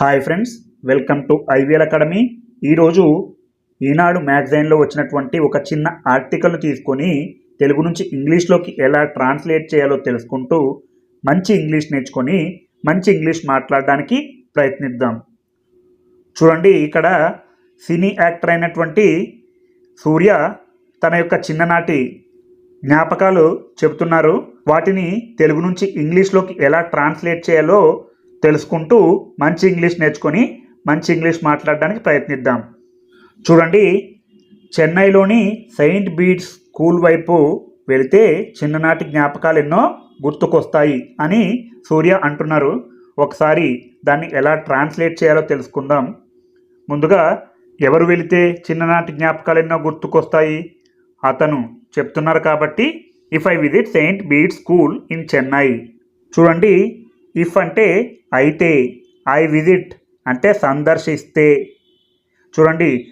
Hi friends welcome to IVL academy. ఈరోజు ఈనాడు మ్యాగజైన్లో వచ్చినటువంటి ఒక చిన్న ఆర్టికల్ తీసుకొని తెలుగు నుంచి ఇంగ్లీష్లోకి ఎలా ట్రాన్స్లేట్ చేయాలో తెలుసుకుంటూ మంచి ఇంగ్లీష్ నేర్చుకొని మంచి ఇంగ్లీష్ మాట్లాడడానికి ప్రయత్నిద్దాం. చూడండి ఇక్కడ సినీ యాక్టర్ అయినటువంటి సూర్య తన యొక్క చిన్ననాటి జ్ఞాపకాలు చెబుతున్నారు. వాటిని తెలుగు నుంచి ఇంగ్లీష్లోకి ఎలా ట్రాన్స్లేట్ చేయాలో తెలుసుకుంటూ మంచి ఇంగ్లీష్ నేర్చుకొని మంచి ఇంగ్లీష్ మాట్లాడడానికి ప్రయత్నిద్దాం. చూడండి చెన్నైలోని సెయింట్ బీడ్స్ స్కూల్ వైపు వెళితే చిన్ననాటి జ్ఞాపకాలు ఎన్నో గుర్తుకొస్తాయి అని సూర్య అంటున్నారు. ఒకసారి దాన్ని ఎలా ట్రాన్స్లేట్ చేయాలో తెలుసుకుందాం. ముందుగా ఎవరు వెళితే చిన్ననాటి జ్ఞాపకాలు ఎన్నో గుర్తుకొస్తాయి? అతను చెప్తున్నారు కాబట్టి if I visit saint Bede school in Chennai చూడండి ఇఫ్ అంటే అయితే ఐ విజిట్ అంటే సందర్శిస్తే. చూడండి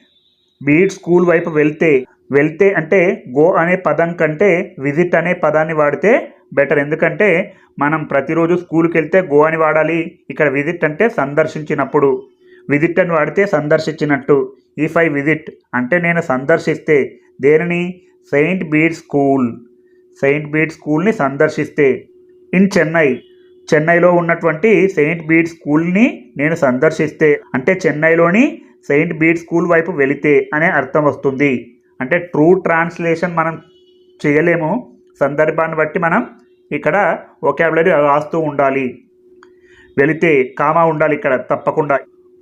బీట్ స్కూల్ వైపు వెళ్తే వెళ్తే అంటే గో అనే పదం కంటే విజిట్ అనే పదాన్ని వాడితే బెటర్. ఎందుకంటే మనం ప్రతిరోజు స్కూల్కి వెళ్తే గో అని వాడాలి. ఇక్కడ విజిట్ అంటే సందర్శించినప్పుడు. విజిట్ అని వాడితే సందర్శించినట్టు. ఇఫ్ ఐ విజిట్ అంటే నేను సందర్శిస్తే. దేనిని? Saint Bede school. Saint Bede స్కూల్ని సందర్శిస్తే. ఇన్ చెన్నై చెన్నైలో ఉన్నటువంటి సెయింట్ బీడ్ స్కూల్ని నేను సందర్శిస్తే అంటే చెన్నైలోని సెయింట్ బీడ్ స్కూల్ వైపు వెళితే అనే అర్థం వస్తుంది. అంటే ట్రూ ట్రాన్స్లేషన్ మనం చేయలేము. సందర్భాన్ని బట్టి మనం ఇక్కడ ఒకాబులరీ రాస్తూ ఉండాలి. వెళితే కామా ఉండాలి ఇక్కడ తప్పకుండా.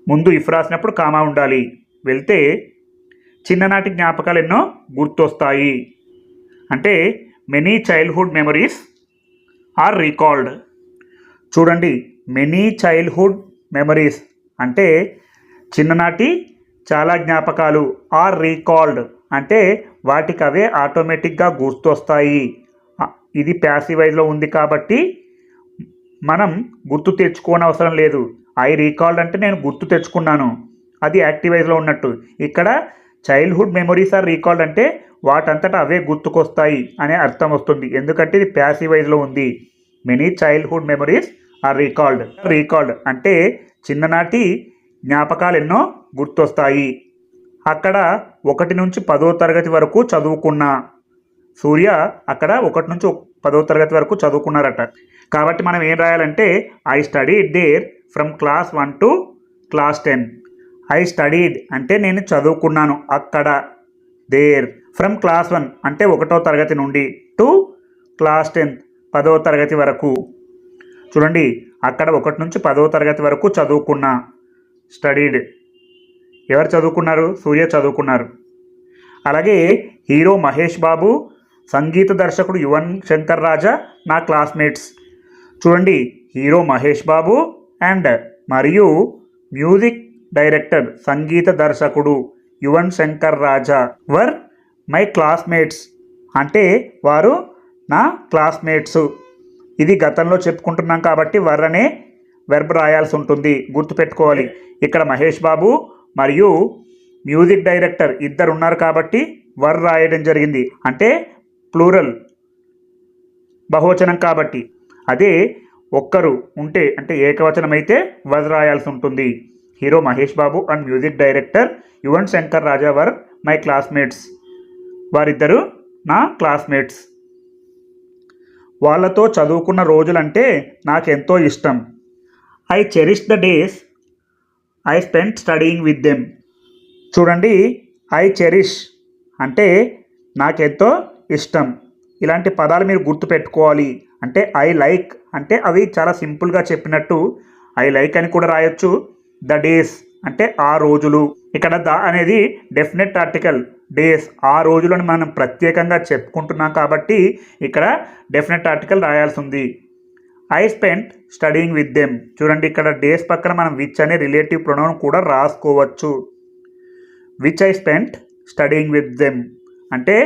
ముందు ఇఫ్ రాసినప్పుడు కామా ఉండాలి. వెళితే చిన్ననాటి జ్ఞాపకాలు ఎన్నో గుర్తొస్తాయి. అంటే many childhood memories are recalled చూడండి మెనీ చైల్డ్హుడ్ మెమరీస్ అంటే చిన్ననాటి చాలా జ్ఞాపకాలు ఆర్ రీకాల్డ్ అంటే వాటికి అవే ఆటోమేటిక్గా గుర్తొస్తాయి. ఇది ప్యాసివైజ్లో ఉంది కాబట్టి మనం గుర్తు తెచ్చుకోని అవసరం లేదు. ఐ రీకాల్డ్ అంటే నేను గుర్తు తెచ్చుకున్నాను. అది యాక్టివైజ్లో ఉన్నట్టు. ఇక్కడ చైల్డ్హుడ్ మెమరీస్ ఆర్ రీకాల్డ్ అంటే వాటంతటా అవే గుర్తుకొస్తాయి అనే అర్థం వస్తుంది. ఎందుకంటే ఇది ప్యాసివైజ్లో ఉంది. Many childhood memories are recalled recalled అంటే చిన్ననాటి జ్ఞాపకాలు ఎన్నో గుర్తొస్తాయి. అక్కడ ఒకటి నుంచి పదో తరగతి వరకు చదువుకున్నా సూర్య అక్కడ ఒకటి నుంచి పదో తరగతి వరకు చదువుకున్నారట. కాబట్టి మనం ఏం రాయాలంటే I studied there from class one to class ten I studied అంటే నేను చదువుకున్నాను అక్కడ దేర్ ఫ్రమ్ క్లాస్ వన్ అంటే ఒకటో తరగతి నుండి టు క్లాస్ టెన్ పదో తరగతి వరకు. చూడండి అక్కడ ఒకటి నుంచి పదో తరగతి వరకు చదువుకున్న స్టడీడ్. ఎవరు చదువుకున్నారు? సూర్య చదువుకున్నారు. అలాగే హీరో మహేష్ బాబు సంగీత దర్శకుడు యువన్ శంకర్ రాజా నా క్లాస్మేట్స్. చూడండి హీరో మహేష్ బాబు అండ్ మరియు మ్యూజిక్ డైరెక్టర్ సంగీత దర్శకుడు Yuvan Shankar Raja were my classmates. అంటే వారు నా క్లాస్మేట్స్. ఇది గతంలో చెప్పుకుంటున్నాం కాబట్టి వర్ అనే వెర్బ్ రాయాల్సి ఉంటుంది. గుర్తుపెట్టుకోవాలి. ఇక్కడ మహేష్ బాబు మరియు మ్యూజిక్ డైరెక్టర్ ఇద్దరు ఉన్నారు కాబట్టి వర్ రాయడం జరిగింది. అంటే ప్లూరల్ బహువచనం కాబట్టి. అదే ఒక్కరు ఉంటే అంటే ఏకవచనం అయితే వర్ రాయాల్సి ఉంటుంది. Hero Mahesh Babu and music director Yuvan Shankar Raja were my classmates వారిద్దరు నా క్లాస్మేట్స్ వాళ్ళతో చదువుకున్న రోజులంటే నాకెంతో ఇష్టం. I cherish the days I spend studying with them. చూడండి ఐ చెరిష్ అంటే నాకెంతో ఇష్టం. ఇలాంటి పదాలు మీరు గుర్తుపెట్టుకోవాలి. అంటే ఐ లైక్ అంటే అవి చాలా సింపుల్గా చెప్పినట్టు ఐ లైక్ అని కూడా రాయొచ్చు. ద డేస్ అంటే ఆ రోజులు. ఇక్కడ ద అనేది డెఫినెట్ ఆర్టికల్. డేస్ ఆ రోజులను మనం ప్రత్యేకంగా చెప్పుకుంటున్నాం కాబట్టి ఇక్కడ డెఫినెట్ ఆర్టికల్ రాయాల్సి ఉంది I spend studying with them. చూడండి ఇక్కడ డేస్ పక్కన మనం విచ్ అనే రిలేటివ్ ప్రొనౌన్ కూడా రాసుకోవచ్చు. Which I spend studying with them. అంటే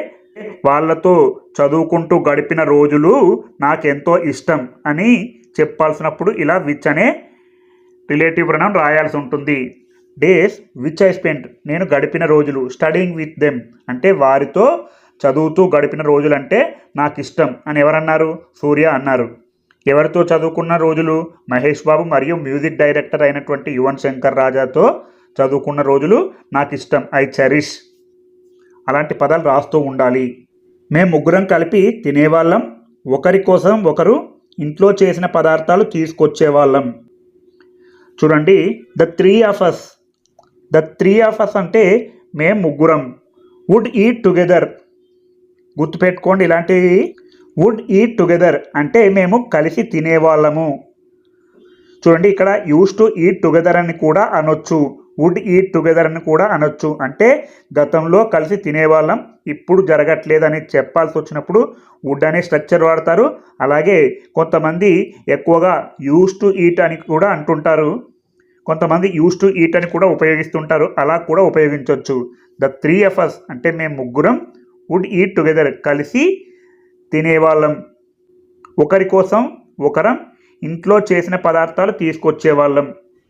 వాళ్ళతో చదువుకుంటూ గడిపిన రోజులు నాకెంతో ఇష్టం అని చెప్పాల్సినప్పుడు ఇలా విచ్ అనే రిలేటివ్ ప్రొనౌన్ రాయాల్సి ఉంటుంది డేస్ విచ్ ఐ స్పెండ్ నేను గడిపిన రోజులు స్టడీయింగ్ విత్ దెమ్ అంటే వారితో చదువుతూ గడిపిన రోజులంటే నాకు ఇష్టం అని ఎవరన్నారు? సూర్య అన్నారు. ఎవరితో చదువుకున్న రోజులు? మహేష్ బాబు మరియు మ్యూజిక్ డైరెక్టర్ అయినటువంటి యువన్ శంకర్ రాజాతో చదువుకున్న రోజులు నాకు ఇష్టం ఐ చెరిష్ అలాంటి పదాలు రాస్తూ ఉండాలి. మేము ముగ్గురం కలిపి తినేవాళ్ళం. ఒకరి కోసం ఒకరు ఇంట్లో చేసిన పదార్థాలు తీసుకొచ్చేవాళ్ళం. చూడండి the three of us the three of us అంటే మేము ముగ్గురం. వుడ్ ఈట్ టుగెదర్ గుర్తుపెట్టుకోండి ఇలాంటివి వుడ్ ఈట్ టుగెదర్ అంటే మేము కలిసి తినేవాళ్ళము. చూడండి ఇక్కడ యూస్ టు ఈట్ టుగెదర్ అని కూడా అనొచ్చు. వుడ్ ఈట్ టుగెదర్ అని కూడా అనొచ్చు. అంటే గతంలో కలిసి తినేవాళ్ళం ఇప్పుడు జరగట్లేదని చెప్పాల్సి వచ్చినప్పుడు వుడ్ అనే స్ట్రక్చర్ వాడతారు. అలాగే కొంతమంది ఎక్కువగా యూస్ టు ఈట్ అని కూడా అంటుంటారు. కొంతమంది యూస్ టు ఈట్ అని కూడా ఉపయోగిస్తుంటారు. అలా కూడా ఉపయోగించవచ్చు ద త్రీ ఎఫ్ అస్ అంటే మేము ముగ్గురం వుడ్ ఈట్ టుగెదర్ కలిసి తినేవాళ్ళం. ఒకరి కోసం ఒకరం ఇంట్లో చేసిన పదార్థాలు తీసుకొచ్చేవాళ్ళం.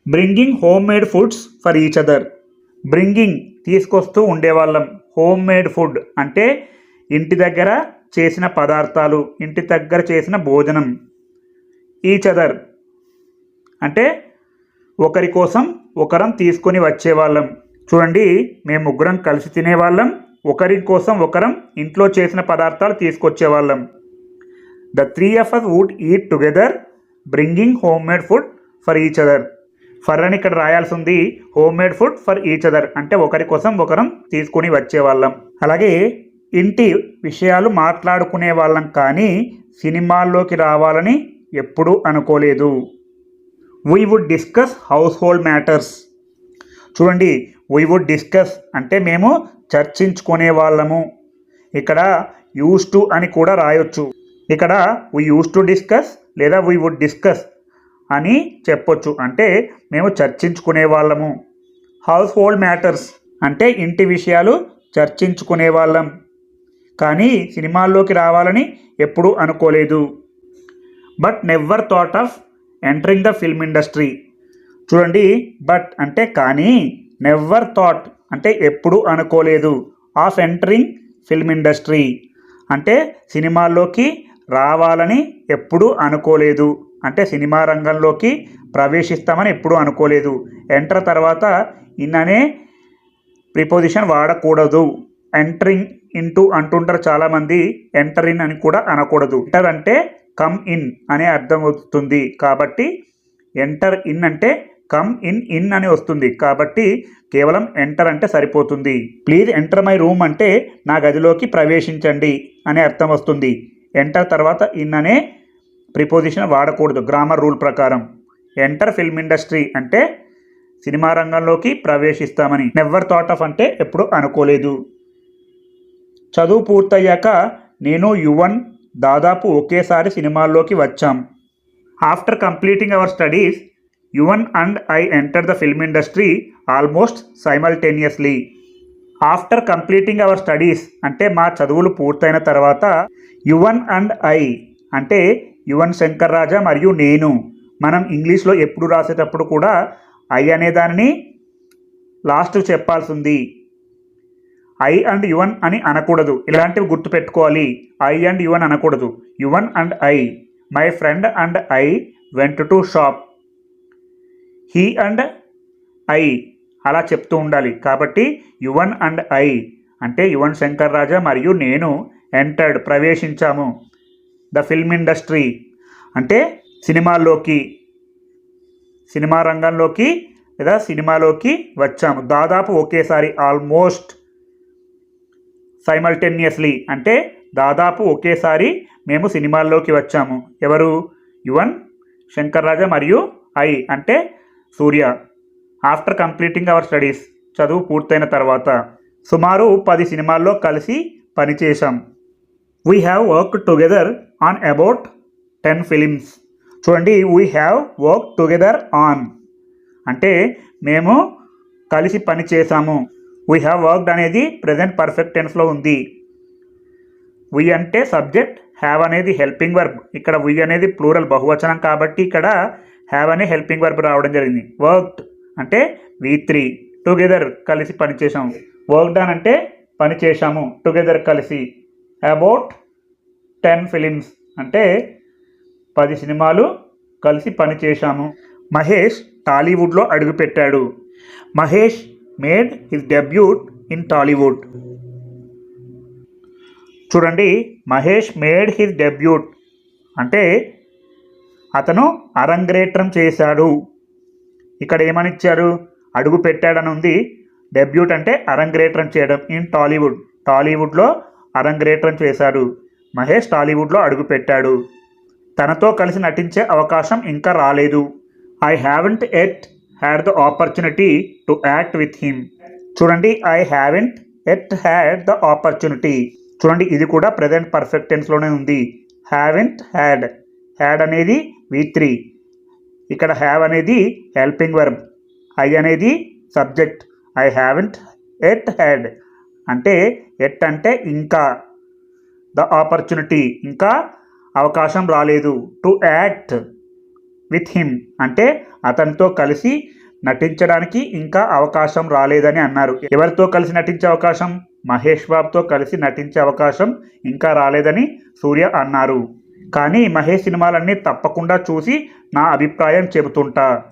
Bringing home made foods for each other bringing తీసుకొస్తూ ఉండేవాళ్ళం. హోమ్ మేడ్ ఫుడ్ అంటే ఇంటి దగ్గర చేసిన పదార్థాలు ఇంటి దగ్గర చేసిన భోజనం. ఈచ్ అదర్ అంటే ఒకరి కోసం ఒకరం తీసుకొని వచ్చేవాళ్ళం. చూడండి మేము ముగ్గురం కలిసి తినేవాళ్ళం. ఒకరి కోసం ఒకరం ఇంట్లో చేసిన పదార్థాలు తీసుకొచ్చేవాళ్ళం. The three of us would eat together bringing home made food for each other for అని ఇక్కడ రాయాల్సి ఉంది home made food for each other అంటే ఒకరి కోసం ఒకరం తీసుకొని వచ్చేవాళ్ళం. అలాగే ఇంటి విషయాలు మాట్లాడుకునే వాళ్ళం కానీ సినిమాల్లోకి రావాలని ఎప్పుడూ అనుకోలేదు. We would discuss household matters చూడండి వీ వుడ్ డిస్కస్ అంటే మేము చర్చించుకునే వాళ్ళము. ఇక్కడ యూస్ టు అని కూడా రాయొచ్చు. ఇక్కడ వీ యూస్ టు డిస్కస్ లేదా వీ వుడ్ డిస్కస్ అని చెప్పొచ్చు. అంటే మేము చర్చించుకునే వాళ్ళము. హౌస్ హోల్డ్ మ్యాటర్స్ అంటే ఇంటి విషయాలు చర్చించుకునే వాళ్ళం. కానీ సినిమాల్లోకి రావాలని ఎప్పుడూ అనుకోలేదు. But never thought of entering the film industry చూడండి బట్ అంటే కానీ నెవర్ థాట్ అంటే ఎప్పుడు అనుకోలేదు ఆఫ్ ఎంటరింగ్ ఫిల్మ్ ఇండస్ట్రీ అంటే సినిమాల్లోకి రావాలని ఎప్పుడూ అనుకోలేదు. అంటే సినిమా రంగంలోకి ప్రవేశిస్తామని ఎప్పుడూ అనుకోలేదు. ఎంటర్ తర్వాత ఇన్ అనే ప్రిపోజిషన్ వాడకూడదు. ఎంటరింగ్ ఇంటూ అంటుంటారు చాలామంది ఎంటర్ ఇన్ అని కూడా అనకూడదు. ఎంటర్ అంటే కమ్ ఇన్ అనే అర్థం వస్తుంది. కాబట్టి ఎంటర్ ఇన్ అంటే కమ్ ఇన్ ఇన్ అని వస్తుంది. కాబట్టి కేవలం ఎంటర్ అంటే సరిపోతుంది. ప్లీజ్ ఎంటర్ మై రూమ్ అంటే నా గదిలోకి ప్రవేశించండి అనే అర్థం వస్తుంది. ఎంటర్ తర్వాత ఇన్ అనే ప్రిపోజిషన్ వాడకూడదు. గ్రామర్ రూల్ ప్రకారం. ఎంటర్ ఫిల్మ్ ఇండస్ట్రీ అంటే సినిమా రంగంలోకి ప్రవేశిస్తామని. నెవర్ థాట్ ఆఫ్ అంటే ఎప్పుడు అనుకోలేదు. చదువు పూర్తయ్యాక నేను యువన్ దాదాపు ఒకేసారి సినిమాల్లోకి వచ్చాం. After completing our studies Yuvan and I enter the film industry almost simultaneously. After completing our studies అంటే మా చదువులు పూర్తయిన తర్వాత యువన్ అండ్ ఐ అంటే యువన్ శంకర్ రాజా మరియు నేను. మనం ఇంగ్లీష్లో ఎప్పుడు రాసేటప్పుడు కూడా ఐ అనే దానిని లాస్ట్ చెప్పాల్సింది. ఐ అండ్ యువన్ అని అనకూడదు. ఇలాంటివి గుర్తుపెట్టుకోవాలి. ఐ అండ్ యువన్ అనకూడదు. Yuvan and I. My friend and I went to shop. He and I. అలా చెప్తూ ఉండాలి. కాబట్టి యువన్ అండ్ ఐ. అంటే యువన్ శంకర్ రాజా మరియు నేను ఎంటర్డ్ ప్రవేశించాము. The film industry. అంటే సినిమాల్లోకి సినిమా రంగంలోకి లేదా సినిమాలోకి వచ్చాము. దాదాపు ఒకేసారి ఆల్మోస్ట్ సైమల్టేనియస్లీ అంటే దాదాపు ఒకేసారి మేము సినిమాల్లోకి వచ్చాము. ఎవరు? యువన్ శంకర్ రాజా మరియు ఐ అంటే Surya. After completing our studies చదువు పూర్తయిన తర్వాత సుమారు పది సినిమాల్లో కలిసి పనిచేశాం. We have work together on about ten films చూడండి we have work together on అంటే మేము కలిసి పనిచేశాము. వీ హ్యావ్ వర్క్డ్ అనేది ప్రజెంట్ పర్ఫెక్ట్ టెన్స్లో ఉంది. వి అంటే సబ్జెక్ట్ హ్యావ్ అనేది హెల్పింగ్ వర్బ్ ఇక్కడ వి అనేది ప్లూరల్ బహువచనం కాబట్టి ఇక్కడ హ్యావ్ అనే హెల్పింగ్ వర్బ్ రావడం జరిగింది. వర్క్డ్ అంటే వి త్రీ టుగెదర్ కలిసి పనిచేసాము వర్క్ డన్ అంటే పని చేశాము టుగెదర్ కలిసి. అబౌట్ టెన్ ఫిలిమ్స్ అంటే పది సినిమాలు కలిసి పనిచేశాము. మహేష్ టాలీవుడ్లో అడుగుపెట్టాడు. Mahesh made his debut in Tollywood చూడండి మహేష్ మేడ్ హిస్ డెబ్యూట్ అంటే అతను అరంగ్రేట్రం చేశాడు. ఇక్కడ ఏమని ఇచ్చారు అడుగు పెట్టాడని ఉంది డెబ్యూట్ అంటే అరంగ్రేట్రం చేయడం ఇన్ టాలీవుడ్ టాలీవుడ్లో అరంగ్రేట్రం చేశాడు. మహేష్ టాలీవుడ్లో అడుగు పెట్టాడు. తనతో కలిసి నటించే అవకాశం ఇంకా రాలేదు. I haven't yet had the opportunity to act with him చూడండి I haven't yet had the opportunity చూడండి ఇది కూడా ప్రజెంట్ పర్ఫెక్ట్ టెన్స్లోనే ఉంది. హ్యావెంట్ హ్యాడ్ హ్యాడ్ అనేది వి త్రీ ఇక్కడ హ్యావ్ అనేది హెల్పింగ్ వర్బ్ ఐ అనేది subject I haven't yet had అంటే ఎట్ అంటే ఇంకా. ద ఆపర్చునిటీ ఇంకా అవకాశం రాలేదు. To act with him. అంటే అతనితో కలిసి నటించడానికి ఇంకా అవకాశం రాలేదని అన్నారు. ఎవరితో కలిసి నటించే అవకాశం? మహేష్ బాబుతో కలిసి నటించే అవకాశం ఇంకా రాలేదని సూర్య అన్నారు. కానీ మహేష్ సినిమాలన్నీ తప్పకుండా చూసి నా అభిప్రాయం చెబుతుంటా.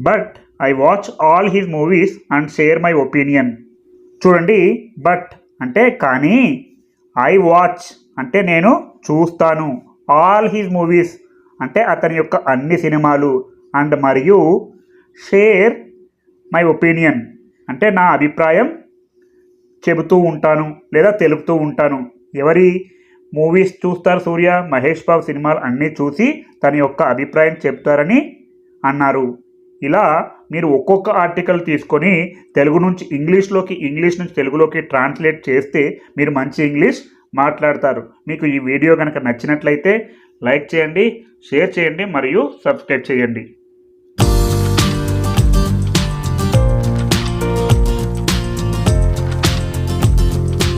But I watch all his movies and share my opinion. చూడండి బట్ అంటే కానీ ఐ వాచ్ అంటే నేను చూస్తాను. ఆల్ హిజ్ మూవీస్ అంటే అతని యొక్క అన్ని సినిమాలు అండ్ మరియు షేర్ మై ఒపీనియన్. అంటే నా అభిప్రాయం చెబుతూ ఉంటాను లేదా తెలుపుతూ ఉంటాను. ఎవరి మూవీస్ చూస్తారు సూర్య మహేష్ బాబు సినిమాలు అన్నీ చూసి తన యొక్క అభిప్రాయం చెప్తారని అన్నారు. ఇలా మీరు ఒక్కొక్క ఆర్టికల్ తీసుకొని తెలుగు నుంచి ఇంగ్లీష్లోకి ఇంగ్లీష్ నుంచి తెలుగులోకి ట్రాన్స్లేట్ చేస్తే మీరు మంచి ఇంగ్లీష్ మాట్లాడతారు. మీకు ఈ వీడియో కనుక నచ్చినట్లయితే లైక్ చేయండి షేర్ చేయండి మరియు సబ్స్క్రైబ్ చేయండి.